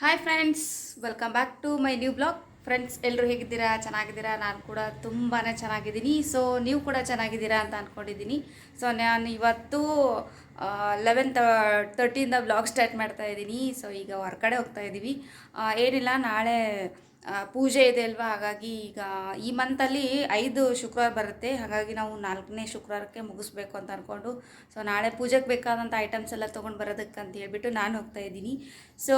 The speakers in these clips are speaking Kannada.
Hi friends welcome back to my new blog friends ಎಲ್ಲರೂ ಹೇಗಿದ್ದೀರಾ? ಚೆನ್ನಾಗಿದ್ದೀರಾ? ನಾನು ಕೂಡ ತುಂಬಾ ಚೆನ್ನಾಗಿದ್ದೀನಿ. ಸೊ ನೀವು ಕೂಡ ಚೆನ್ನಾಗಿದ್ದೀರಾ ಅಂತ ಅಂದ್ಕೊಂಡಿದ್ದೀನಿ ಸೊ ನಾನು ಇವತ್ತು ಲೆವೆನ್ ತರ್ಟಿಯಿಂದ ಬ್ಲಾಗ್ ಸ್ಟಾರ್ಟ್ ಮಾಡ್ತಾ ಇದ್ದೀನಿ. ಸೊ ಈಗ ಹೊರ್ಗಡೆ ಹೋಗ್ತಾ ಇದ್ದೀವಿ. ಏನಿಲ್ಲ, ನಾಳೆ ಪೂಜೆ ಇದೆ ಅಲ್ವಾ? ಹಾಗಾಗಿ ಈಗ ಈ ಮಂತಲ್ಲಿ ಐದು ಶುಕ್ರವಾರ ಬರುತ್ತೆ. ಹಾಗಾಗಿ ನಾವು ನಾಲ್ಕನೇ ಶುಕ್ರವಾರಕ್ಕೆ ಮುಗಿಸ್ಬೇಕು ಅಂತ ಅಂದ್ಕೊಂಡು ಸೊ ನಾಳೆ ಪೂಜೆಗೆ ಬೇಕಾದಂಥ ಐಟಮ್ಸ್ ಎಲ್ಲ ತೊಗೊಂಡು ಬರೋದಕ್ಕೆ ಅಂತ ಹೇಳ್ಬಿಟ್ಟು ನಾನು ಹೋಗ್ತಾ ಇದ್ದೀನಿ. ಸೊ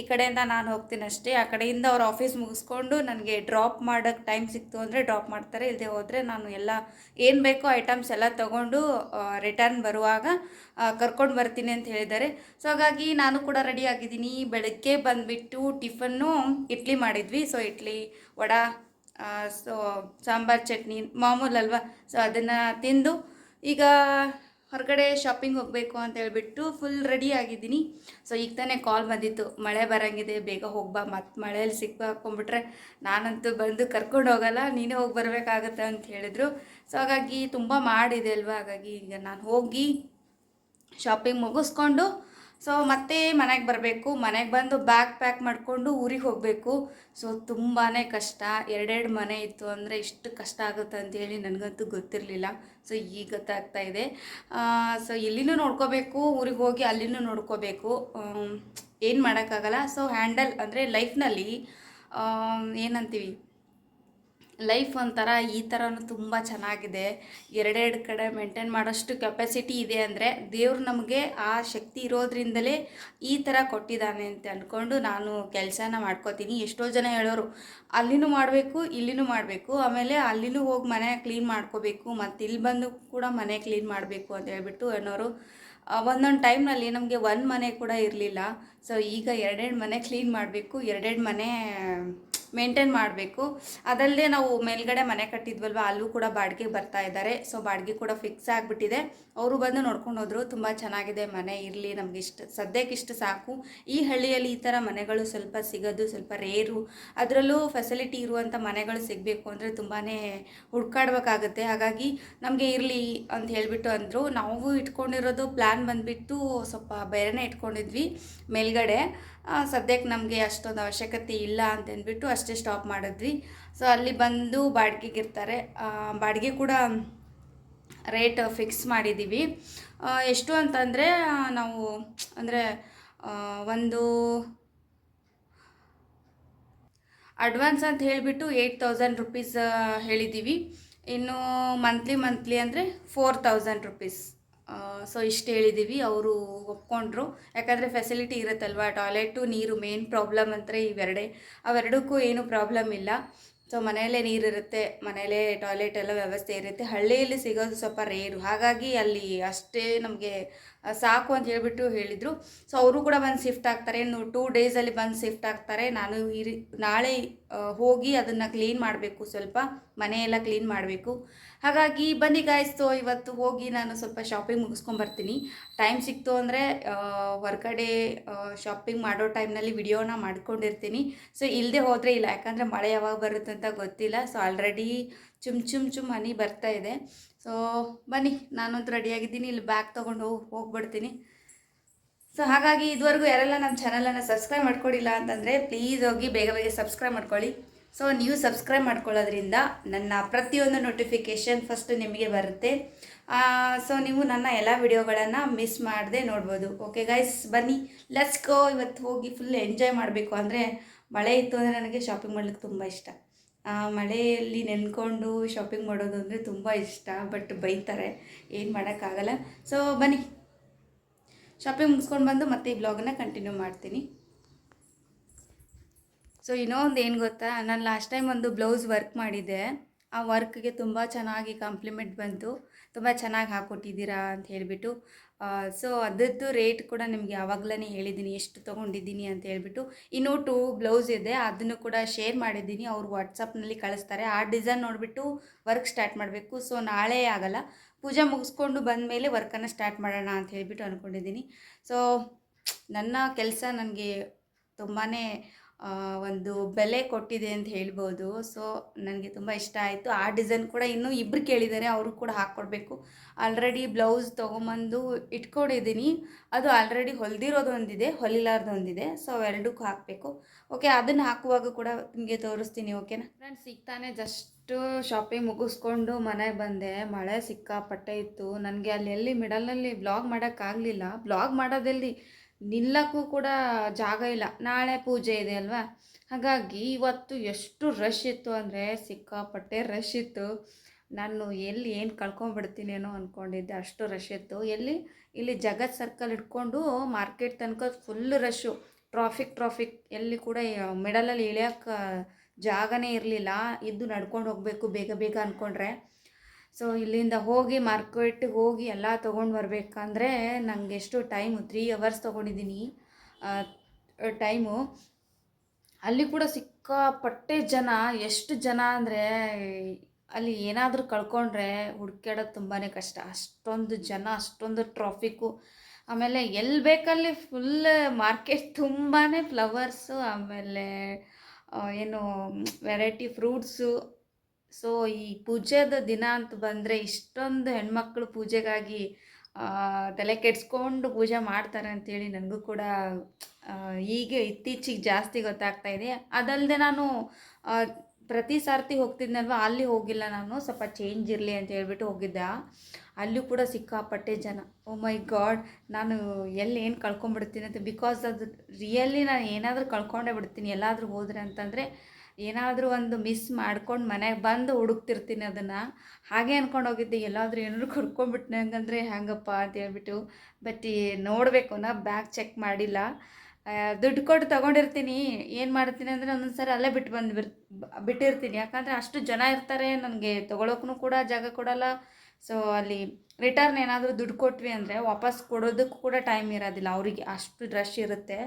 ಈ ಕಡೆಯಿಂದ ನಾನು ಹೋಗ್ತೀನಿ ಅಷ್ಟೇ. ಆ ಕಡೆಯಿಂದ ಅವ್ರ ಆಫೀಸ್ ಮುಗಿಸ್ಕೊಂಡು ನನಗೆ ಡ್ರಾಪ್ ಮಾಡೋಕ್ಕೆ ಟೈಮ್ ಸಿಕ್ತು ಅಂದರೆ ಡ್ರಾಪ್ ಮಾಡ್ತಾರೆ. ಇಲ್ಲದೆ ಹೋದರೆ ನಾನು ಎಲ್ಲ ಏನು ಬೇಕೋ ಐಟಮ್ಸ್ ಎಲ್ಲ ತೊಗೊಂಡು ರಿಟರ್ನ್ ಬರುವಾಗ ಕರ್ಕೊಂಡು ಬರ್ತೀನಿ ಅಂತ ಹೇಳಿದ್ದಾರೆ. ಸೊ ಹಾಗಾಗಿ ನಾನು ಕೂಡ ರೆಡಿ ಆಗಿದ್ದೀನಿ. ಬೆಳಗ್ಗೆ ಬಂದುಬಿಟ್ಟು ಟಿಫನ್ನು ಇಡ್ಲಿ ಮಾಡಿದ್ವಿ. ಸೊ ಇಡ್ಲಿ, ವಡ ಸೊ ಸಾಂಬಾರ್ ಚಟ್ನಿ ಮಾಮೂಲಲ್ವ ಸೊ ಅದನ್ನು ತಿಂದು ಈಗ ಹೊರಗಡೆ ಶಾಪಿಂಗ್ ಹೋಗಬೇಕು ಅಂತ ಹೇಳ್ಬಿಟ್ಟು ಫುಲ್ ರೆಡಿ ಆಗಿದ್ದೀನಿ. ಸೊ ಈಗ ತಾನೇ ಕಾಲ್ ಬಂದಿತ್ತು. ಮಳೆ ಬರೋಂಗಿದೆ, ಬೇಗ ಹೋಗ್ಬಾ. ಮತ್ತು ಮಳೆಯಲ್ಲಿ ಸಿಕ್ಕಾಕೊಂಡ್ಬಿಟ್ರೆ ನಾನಂತೂ ಬಂದು ಕರ್ಕೊಂಡು ಹೋಗಲ್ಲ. ನೀನೇ ಹೋಗಿ ಬರಬೇಕಾಗತ್ತೆ ಅಂತ ಹೇಳಿದರು. ಸೊ ಹಾಗಾಗಿ ತುಂಬ ಮಾಡಿದೆ ಅಲ್ವಾ? ಹಾಗಾಗಿ ಈಗ ನಾನು ಹೋಗಿ ಶಾಪಿಂಗ್ ಮುಗಿಸ್ಕೊಂಡು ಸೊ ಮತ್ತೆ ಮನೆಗೆ ಬರಬೇಕು. ಮನೆಗೆ ಬಂದು ಬ್ಯಾಗ್ ಪ್ಯಾಕ್ ಮಾಡಿಕೊಂಡು ಊರಿಗೆ ಹೋಗಬೇಕು. ಸೊ ತುಂಬಾ ಕಷ್ಟ. ಎರಡೆರಡು ಮನೆ ಇತ್ತು ಅಂದರೆ ಇಷ್ಟು ಕಷ್ಟ ಆಗುತ್ತೆ ಅಂತೇಳಿ ನನಗಂತೂ ಗೊತ್ತಿರಲಿಲ್ಲ. ಸೊ ಈಗ ಗೊತ್ತಾಗ್ತಾ ಇದೆ. ಸೊ ಇಲ್ಲಿನೂ ನೋಡ್ಕೋಬೇಕು. ಊರಿಗೆ ಹೋಗಿ ಅಲ್ಲಿನೂ ನೋಡ್ಕೋಬೇಕು. ಏನು ಮಾಡೋಕ್ಕಾಗಲ್ಲ. ಸೊ ಹ್ಯಾಂಡಲ್ ಅಂದರೆ ಲೈಫ್ನಲ್ಲಿ ಏನಂತೀವಿ? ಲೈಫ್ ಒಂಥರ ಈ ಥರನೂ ತುಂಬ ಚೆನ್ನಾಗಿದೆ. ಎರಡೆರಡು ಕಡೆ ಮೇಂಟೈನ್ ಮಾಡೋಷ್ಟು ಕೆಪಾಸಿಟಿ ಇದೆ ಅಂದರೆ ದೇವ್ರು ನಮಗೆ ಆ ಶಕ್ತಿ ಇರೋದ್ರಿಂದಲೇ ಈ ಥರ ಕೊಟ್ಟಿದ್ದಾನೆ ಅಂತ ಅಂದ್ಕೊಂಡು ನಾನು ಕೆಲಸನ ಮಾಡ್ಕೋತೀನಿ. ಎಷ್ಟೋ ಜನ ಹೇಳೋರು, ಅಲ್ಲಿನೂ ಮಾಡಬೇಕು, ಇಲ್ಲಿನೂ ಮಾಡಬೇಕು. ಆಮೇಲೆ ಅಲ್ಲಿನೂ ಹೋಗಿ ಮನೆ ಕ್ಲೀನ್ ಮಾಡ್ಕೋಬೇಕು. ಮತ್ತು ಇಲ್ಲಿ ಬಂದು ಕೂಡ ಮನೆ ಕ್ಲೀನ್ ಮಾಡಬೇಕು ಅಂತ ಹೇಳ್ಬಿಟ್ಟು ಅನ್ನೋರು ಒಂದೊಂದು ಟೈಮ್ನಲ್ಲಿ ನಮಗೆ ಒಂದು ಮನೆ ಕೂಡ ಇರಲಿಲ್ಲ. ಸೊ ಈಗ ಎರಡೆರಡು ಮನೆ ಕ್ಲೀನ್ ಮಾಡಬೇಕು, ಎರಡೆರಡು ಮನೆ ಮೇಂಟೈನ್ ಮಾಡಬೇಕು. ಅದಲ್ಲದೆ ನಾವು ಮೇಲ್ಗಡೆ ಮನೆ ಕಟ್ಟಿದ್ವಲ್ವ, ಅಲ್ಲೂ ಕೂಡ ಬಾಡಿಗೆ ಬರ್ತಾ ಇದ್ದಾರೆ. ಸೊ ಬಾಡಿಗೆ ಕೂಡ ಫಿಕ್ಸ್ ಆಗಿಬಿಟ್ಟಿದೆ. ಅವರು ಬಂದು ನೋಡ್ಕೊಂಡು ಹೋದರು, ತುಂಬ ಚೆನ್ನಾಗಿದೆ ಮನೆ, ಇರಲಿ ನಮ್ಗೆ ಇಷ್ಟು ಸದ್ಯಕ್ಕೆ ಇಷ್ಟು ಸಾಕು. ಈ ಹಳ್ಳಿಯಲ್ಲಿ ಈ ಥರ ಮನೆಗಳು ಸ್ವಲ್ಪ ಸಿಗೋದು, ಸ್ವಲ್ಪ ರೇರು, ಅದರಲ್ಲೂ ಫೆಸಿಲಿಟಿ ಇರುವಂಥ ಮನೆಗಳು ಸಿಗಬೇಕು ಅಂದರೆ ತುಂಬಾ ಹುಡ್ಕಾಡ್ಬೇಕಾಗುತ್ತೆ. ಹಾಗಾಗಿ ನಮಗೆ ಇರಲಿ ಅಂತ ಹೇಳಿಬಿಟ್ಟು ಅಂದರು. ನಾವು ಇಟ್ಕೊಂಡಿರೋದು ಪ್ಲ್ಯಾನ್ ಬಂದುಬಿಟ್ಟು ಸ್ವಲ್ಪ ಬೇರೆನೇ ಇಟ್ಕೊಂಡಿದ್ವಿ, ಮೇಲ್ಗಡೆ. ಸದ್ಯಕ್ಕೆ ನಮಗೆ ಅಷ್ಟೊಂದು ಅವಶ್ಯಕತೆ ಇಲ್ಲ ಅಂತ ಅಂದ್ಬಿಟ್ಟು ಅಷ್ಟೇ ಸ್ಟಾಪ್ ಮಾಡಿದ್ವಿ. ಸೊ ಅಲ್ಲಿ ಬಂದು ಬಾಡಿಗೆಗೆ ಇರ್ತಾರೆ. ಬಾಡಿಗೆ ಕೂಡ ರೇಟ್ ಫಿಕ್ಸ್ ಮಾಡಿದ್ದೀವಿ. ಎಷ್ಟು ಅಂತಂದರೆ ನಾವು, ಅಂದರೆ ಒಂದು ಅಡ್ವಾನ್ಸ್ ಅಂತ ಹೇಳಿಬಿಟ್ಟು ಏಯ್ಟ್ ತೌಸಂಡ್ ರುಪೀಸ್ ಹೇಳಿದ್ದೀವಿ. ಇನ್ನು ಮಂತ್ಲಿ ಮಂತ್ಲಿ ಅಂದರೆ ಫೋರ್ ತೌಸಂಡ್ ರುಪೀಸ್. ಸೊ ಇಷ್ಟು ಹೇಳಿದ್ದೀವಿ, ಅವರು ಒಪ್ಕೊಂಡ್ರು. ಯಾಕಂದರೆ ಫೆಸಿಲಿಟಿ ಇರುತ್ತಲ್ವ ಟಾಯ್ಲೆಟು ನೀರು ಮೇನ್ ಪ್ರಾಬ್ಲಮ್ ಅಂದರೆ ಇವೆರಡೇ. ಅವೆರಡಕ್ಕೂ ಏನು ಪ್ರಾಬ್ಲಮ್ ಇಲ್ಲ. ಸೊ ಮನೆಯಲ್ಲೇ ನೀರಿರುತ್ತೆ, ಮನೆಯಲ್ಲೇ ಟಾಯ್ಲೆಟ್ ಎಲ್ಲ ವ್ಯವಸ್ಥೆ ಇರುತ್ತೆ. ಹಳ್ಳಿಯಲ್ಲಿ ಸಿಗೋದು ಸ್ವಲ್ಪ ರೇರು ಹಾಗಾಗಿ ಅಲ್ಲಿ ಅಷ್ಟೇ ನಮಗೆ ಸಾಕು ಅಂತ ಹೇಳಿಬಿಟ್ಟು ಹೇಳಿದರು. ಸೊ ಅವರು ಕೂಡ ಬಂದು ಶಿಫ್ಟ್ ಆಗ್ತಾರೆ. ಇನ್ನು ಟೂ ಡೇಸಲ್ಲಿ ಬಂದು ಶಿಫ್ಟ್ ಆಗ್ತಾರೆ. ನಾನು ಹಿರಿ ನಾಳೆ ಹೋಗಿ ಅದನ್ನು ಕ್ಲೀನ್ ಮಾಡಬೇಕು ಸ್ವಲ್ಪ. ಮನೆಯೆಲ್ಲ ಕ್ಲೀನ್ ಮಾಡಬೇಕು. ಹಾಗಾಗಿ ಬನ್ನಿ ಗಾಯಿಸ್ತು ಇವತ್ತು ಹೋಗಿ ನಾನು ಸ್ವಲ್ಪ ಶಾಪಿಂಗ್ ಮುಗಿಸ್ಕೊಂಬರ್ತೀನಿ ಟೈಮ್ ಸಿಕ್ತು ಅಂದರೆ ಹೊರಗಡೆ ಶಾಪಿಂಗ್ ಮಾಡೋ ಟೈಮ್ನಲ್ಲಿ ವಿಡಿಯೋನ ಮಾಡ್ಕೊಂಡಿರ್ತೀನಿ. ಸೊ ಇಲ್ಲದೆ ಹೋದರೆ ಇಲ್ಲ, ಯಾಕಂದರೆ ಮಳೆ ಯಾವಾಗ ಬರುತ್ತೆ ಅಂತ ಗೊತ್ತಿಲ್ಲ. ಸೊ ಆಲ್ರೆಡಿ ಚುಮ್ ಚುಮ್ ಚುಮ್ ಹನಿ ಬರ್ತಾ ಇದೆ. ಸೊ ಬನ್ನಿ ನಾನಂತೂ ರೆಡಿಯಾಗಿದ್ದೀನಿ ಇಲ್ಲಿ ಬ್ಯಾಗ್ ತೊಗೊಂಡು ಹೋಗಿ ಹೋಗ್ಬಿಡ್ತೀನಿ. ಸೊ ಹಾಗಾಗಿ ಇದುವರೆಗೂ ಯಾರೆಲ್ಲ ನಮ್ಮ ಚಾನಲನ್ನು ಸಬ್ಸ್ಕ್ರೈಬ್ ಮಾಡ್ಕೊಂಡಿಲ್ಲ ಅಂತಂದರೆ ಪ್ಲೀಸ್ ಹೋಗಿ ಬೇಗ ಬೇಗ ಸಬ್ಸ್ಕ್ರೈಬ್ ಮಾಡ್ಕೊಳ್ಳಿ. ಸೊ ನೀವು ಸಬ್ಸ್ಕ್ರೈಬ್ ಮಾಡ್ಕೊಳ್ಳೋದ್ರಿಂದ ನನ್ನ ಪ್ರತಿಯೊಂದು ನೋಟಿಫಿಕೇಷನ್ ಫಸ್ಟ್ ನಿಮಗೆ ಬರುತ್ತೆ. ಸೊ ನೀವು ನನ್ನ ಎಲ್ಲ ವಿಡಿಯೋಗಳನ್ನು ಮಿಸ್ ಮಾಡದೆ ನೋಡ್ಬೋದು. ಓಕೆ ಗೈಸ್ ಬನ್ನಿ. ಲೆಟ್ಸ್ ಗೋ ಇವತ್ತು ಹೋಗಿ ಫುಲ್ ಎಂಜಾಯ್ ಮಾಡಬೇಕು ಅಂದರೆ ಮಳೆ ಇತ್ತು ಅಂದರೆ ನನಗೆ ಶಾಪಿಂಗ್ ಮಾಡ್ಲಿಕ್ಕೆ ತುಂಬ ಇಷ್ಟ. ಮಳೆಯಲ್ಲಿ ನೆನ್ಕೊಂಡು ಶಾಪಿಂಗ್ ಮಾಡೋದು ಅಂದರೆ ತುಂಬ ಇಷ್ಟ ಬಟ್ ಬೈತಾರೆ. ಏನು ಮಾಡೋಕ್ಕಾಗಲ್ಲ. ಸೊ ಬನ್ನಿ. ಶಾಪಿಂಗ್ ಮುಗಿಸ್ಕೊಂಡು ಬಂದು ಮತ್ತೆ ಈ ಬ್ಲಾಗನ್ನ ಕಂಟಿನ್ಯೂ ಮಾಡ್ತೀನಿ. ಸೊ ಇನ್ನೊಂದು ಏನು ಗೊತ್ತಾ? ನಾನು ಲಾಸ್ಟ್ ಟೈಮ್ ಒಂದು ಬ್ಲೌಸ್ ವರ್ಕ್ ಮಾಡಿದ್ದೆ. ಆ ವರ್ಕ್ಗೆ ತುಂಬ ಚೆನ್ನಾಗಿ ಕಾಂಪ್ಲಿಮೆಂಟ್ ಬಂತು. ತುಂಬ ಚೆನ್ನಾಗಿ ಹಾಕ್ಕೊಟ್ಟಿದ್ದೀರಾ ಅಂತ ಹೇಳಿಬಿಟ್ಟು. ಸೊ ಅದರದ್ದು ರೇಟ್ ಕೂಡ ನಿಮಗೆ ಯಾವಾಗಲೇ ಹೇಳಿದ್ದೀನಿ. ಎಷ್ಟು ತೊಗೊಂಡಿದ್ದೀನಿ ಅಂತ ಹೇಳಿಬಿಟ್ಟು. ಇನ್ನೂ ಟೂ ಬ್ಲೌಸ್ ಇದೆ. ಅದನ್ನು ಕೂಡ ಶೇರ್ ಮಾಡಿದ್ದೀನಿ. ಅವರು ವಾಟ್ಸಪ್ನಲ್ಲಿ ಕಳಿಸ್ತಾರೆ. ಆ ಡಿಸೈನ್ ನೋಡಿಬಿಟ್ಟು ವರ್ಕ್ ಸ್ಟಾರ್ಟ್ ಮಾಡಬೇಕು. ಸೊ ನಾಳೆ ಆಗಲ್ಲ. ಪೂಜೆ ಮುಗಿಸ್ಕೊಂಡು ಬಂದ ಮೇಲೆ ವರ್ಕನ್ನು ಸ್ಟಾರ್ಟ್ ಮಾಡೋಣ ಅಂತ ಹೇಳಿಬಿಟ್ಟು ಅಂದ್ಕೊಂಡಿದ್ದೀನಿ ಸೊ ನನ್ನ ಕೆಲಸ ನನಗೆ ತುಂಬಾ ಒಂದು ಬೆಲೆ ಕೊಟ್ಟಿದೆ ಅಂತ ಹೇಳ್ಬೋದು. ಸೊ ನನಗೆ ತುಂಬ ಇಷ್ಟ ಆಯಿತು. ಆ ಡಿಸೈನ್ ಕೂಡ ಇನ್ನೂ ಇಬ್ಬರು ಕೇಳಿದ್ದಾರೆ, ಅವರು ಕೂಡ ಹಾಕ್ಕೊಡ್ಬೇಕು ಆಲ್ರೆಡಿ ಬ್ಲೌಸ್ ತೊಗೊಂಬಂದು ಇಟ್ಕೊಂಡಿದ್ದೀನಿ. ಅದು ಆಲ್ರೆಡಿ ಹೊಲ್ದಿರೋದು ಒಂದಿದೆ ಹೊಲಿಲಾರ್ದೊಂದಿದೆ. ಸೊ ಅವೆರಡಕ್ಕೂ ಹಾಕಬೇಕು. ಓಕೆ ಅದನ್ನು ಹಾಕುವಾಗ ಕೂಡ ನಿಮಗೆ ತೋರಿಸ್ತೀನಿ ಓಕೆನಾ ಫ್ರೆಂಡ್ ಸಿಗ್ತಾನೆ ತಾನೇ ಜಸ್ಟ್ ಶಾಪಿಂಗ್ ಮುಗಿಸ್ಕೊಂಡು ಮನೆಗೆ ಬಂದೆ. ಮಳೆ ಸಿಕ್ಕಾಪಟ್ಟೆ ಇತ್ತು. ನನಗೆ ಅಲ್ಲಿ ಎಲ್ಲಿ ಮಿಡಲ್ನಲ್ಲಿ ಬ್ಲಾಗ್ ಮಾಡೋಕ್ಕಾಗಲಿಲ್ಲ. ಬ್ಲಾಗ್ ಮಾಡೋದಲ್ಲಿ? ನಿಲ್ಲಕ್ಕೂ ಕೂಡ ಜಾಗ ಇಲ್ಲ. ನಾಳೆ ಪೂಜೆ ಇದೆ ಅಲ್ವಾ? ಹಾಗಾಗಿ ಇವತ್ತು ಎಷ್ಟು ರಶ್ ಇತ್ತು ಅಂದರೆ ಸಿಕ್ಕಾಪಟ್ಟೆ ರಶ್ ಇತ್ತು. ನಾನು ಎಲ್ಲಿ ಏನು ಕಳ್ಕೊಂಬಿಡ್ತೀನೇನೋ ಅಂದ್ಕೊಂಡಿದ್ದೆ ಅಷ್ಟು ರಶ್ ಇತ್ತು. ಎಲ್ಲಿ? ಇಲ್ಲಿ ಜಗತ್ ಸರ್ಕಲ್ ಇಟ್ಕೊಂಡು ಮಾರ್ಕೆಟ್ ತನಕ ಫುಲ್ ರಶ್ಶು ಟ್ರಾಫಿಕ್ ಟ್ರಾಫಿಕ್ ಎಲ್ಲಿ ಕೂಡ ಮಿಡಲಲ್ಲಿ ಇಳಿಯೋಕ್ಕೆ ಜಾಗನೇ ಇರಲಿಲ್ಲ. ಇದ್ದು ನಡ್ಕೊಂಡು ಹೋಗಬೇಕು, ಬೇಗ ಬೇಗ ಅಂದ್ಕೊಂಡ್ರೆ ಸೊ ಇಲ್ಲಿಂದ ಹೋಗಿ ಮಾರ್ಕೆಟ್ಗೆ ಹೋಗಿ ಎಲ್ಲ ತೊಗೊಂಡು ಬರಬೇಕಂದ್ರೆ ನನಗೆ ಎಷ್ಟು ಟೈಮು ತ್ರೀ ಅವರ್ಸ್ ತೊಗೊಂಡಿದ್ದೀನಿ. ಟೈಮು ಅಲ್ಲಿ ಕೂಡ ಸಿಕ್ಕಾಪಟ್ಟೆ ಜನ, ಎಷ್ಟು ಜನ ಅಂದರೆ ಅಲ್ಲಿ ಏನಾದರೂ ಕಳ್ಕೊಂಡ್ರೆ ಹುಡ್ಕ್ಯಾಡೋದು ತುಂಬಾ ಕಷ್ಟ. ಅಷ್ಟೊಂದು ಜನ, ಅಷ್ಟೊಂದು ಟ್ರಾಫಿಕ್ಕು ಆಮೇಲೆ ಎಲ್ಲಿ ಬೇಕಲ್ಲಿ ಫುಲ್ ಮಾರ್ಕೆಟ್ ತುಂಬಾ ಫ್ಲವರ್ಸು ಆಮೇಲೆ ಏನು ವೆರೈಟಿ ಫ್ರೂಟ್ಸು ಸೊ ಈ ಪೂಜೆದ ದಿನ ಅಂತ ಬಂದರೆ ಇಷ್ಟೊಂದು ಹೆಣ್ಮಕ್ಳು ಪೂಜೆಗಾಗಿ ತಲೆ ಕೆಡಿಸ್ಕೊಂಡು ಪೂಜೆ ಮಾಡ್ತಾರೆ ಅಂತೇಳಿ ನನಗೂ ಕೂಡ ಈಗ ಇತ್ತೀಚೆಗೆ ಜಾಸ್ತಿ ಗೊತ್ತಾಗ್ತಾ ಇದೆ. ಅದಲ್ಲದೆ ನಾನು ಪ್ರತಿ ಸಾರ್ತಿ ಹೋಗ್ತಿದ್ನಲ್ವ, ಅಲ್ಲಿ ಹೋಗಿಲ್ಲ ನಾನು. ಸ್ವಲ್ಪ ಚೇಂಜ್ ಇರಲಿ ಅಂತ ಹೇಳ್ಬಿಟ್ಟು ಹೋಗಿದ್ದೆ. ಅಲ್ಲೂ ಕೂಡ ಸಿಕ್ಕಾಪಟ್ಟೆ ಜನ. ಓ ಮೈ ಗಾಡ್ ನಾನು ಎಲ್ಲಿ ಏನು ಕಳ್ಕೊಂಬಿಡ್ತೀನಿ ಅಂತ ಬಿಕಾಸ್ ಅದು ರಿಯಲಿ ನಾನು ಏನಾದರೂ ಕಳ್ಕೊಂಡೇ ಬಿಡ್ತೀನಿ, ಎಲ್ಲಾದರೂ ಹೋದರೆ ಅಂತಂದರೆ ಏನಾದರೂ ಒಂದು ಮಿಸ್ ಮಾಡ್ಕೊಂಡು ಮನೆಗೆ ಬಂದು ಹುಡುಕ್ತಿರ್ತೀನಿ ಅದನ್ನು. ಹಾಗೆ ಅಂದ್ಕೊಂಡು ಹೋಗಿದ್ದೆ, ಎಲ್ಲಾದರೂ ಏನಾದ್ರು ಕರ್ಕೊಂಡ್ಬಿಟ್ಟೆ ಹಂಗಂದ್ರೆ ಹೆಂಗಪ್ಪ ಅಂತ ಹೇಳ್ಬಿಟ್ಟು. ಬಟ್ ನೋಡಬೇಕು, ನಾ ಬ್ಯಾಗ್ ಚೆಕ್ ಮಾಡಿಲ್ಲ. ದುಡ್ಡು ಕೊಟ್ಟು ತೊಗೊಂಡಿರ್ತೀನಿ, ಏನು ಮಾಡ್ತೀನಿ ಅಂದರೆ ಒಂದೊಂದು ಸರಿ ಅಲ್ಲೇ ಬಿಟ್ಟು ಬಂದು ಬಿಟ್ಟಿರ್ತೀನಿ. ಯಾಕಂದರೆ ಅಷ್ಟು ಜನ ಇರ್ತಾರೆ, ನನಗೆ ತೊಗೊಳೋಕ್ಕೂ ಕೂಡ ಜಾಗ ಕೊಡಲ್ಲ. ಸೊ ಅಲ್ಲಿ ರಿಟರ್ನ್ ಏನಾದರೂ ದುಡ್ಡು ಕೊಟ್ವಿ ಅಂದರೆ ವಾಪಸ್ ಕೊಡೋದಕ್ಕೂ ಕೂಡ ಟೈಮ್ ಇರೋದಿಲ್ಲ, ಅವರಿಗೆ ಅಷ್ಟು ರಶ್ ಇರುತ್ತೆ.